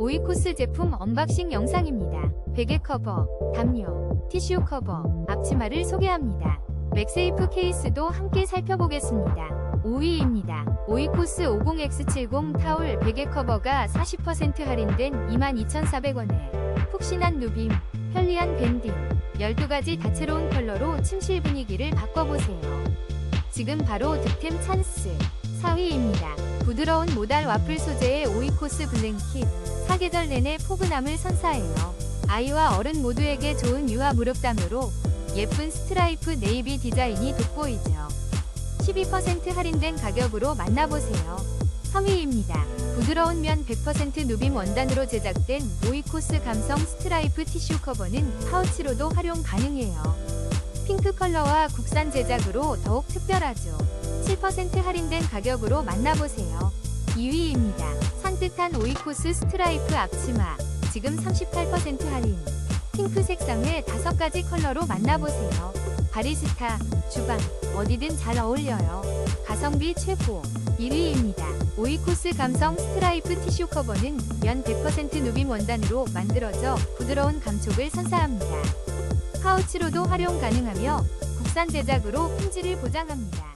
오이코스 제품 언박싱 영상입니다. 베개 커버, 담요, 티슈 커버, 앞치마를 소개합니다. 맥세이프 케이스도 함께 살펴보겠습니다. 5위입니다. 오이코스 50X70 타올 베개 커버가 40% 할인된 22,400원에 푹신한 누빔, 편리한 밴딩, 12가지 다채로운 컬러로 침실 분위기를 바꿔보세요. 지금 바로 득템 찬스 4위입니다. 부드러운 모달 와플 소재의 오이코스 블랭킷 사계절 내내 포근함을 선사해요. 아이와 어른 모두에게 좋은 유아 무릎담으로 예쁜 스트라이프 네이비 디자인이 돋보이죠. 12% 할인된 가격으로 만나보세요. 3위입니다. 부드러운 면 100% 누빔 원단으로 제작된 오이코스 감성 스트라이프 티슈 커버는 파우치로도 활용 가능해요. 핑크 컬러와 국산 제작으로 더욱 특별하죠. 7% 할인된 가격으로 만나보세요. 2위입니다. 산뜻한 오이코스 스트라이프 앞치마. 지금 38% 할인. 핑크 색상의 5가지 컬러로 만나보세요. 바리스타, 주방, 어디든 잘 어울려요. 가성비 최고. 1위입니다. 오이코스 감성 스트라이프 티슈 커버는 면 100% 누빔 원단으로 만들어져 부드러운 감촉을 선사합니다. 파우치로도 활용 가능하며 국산 제작으로 품질을 보장합니다.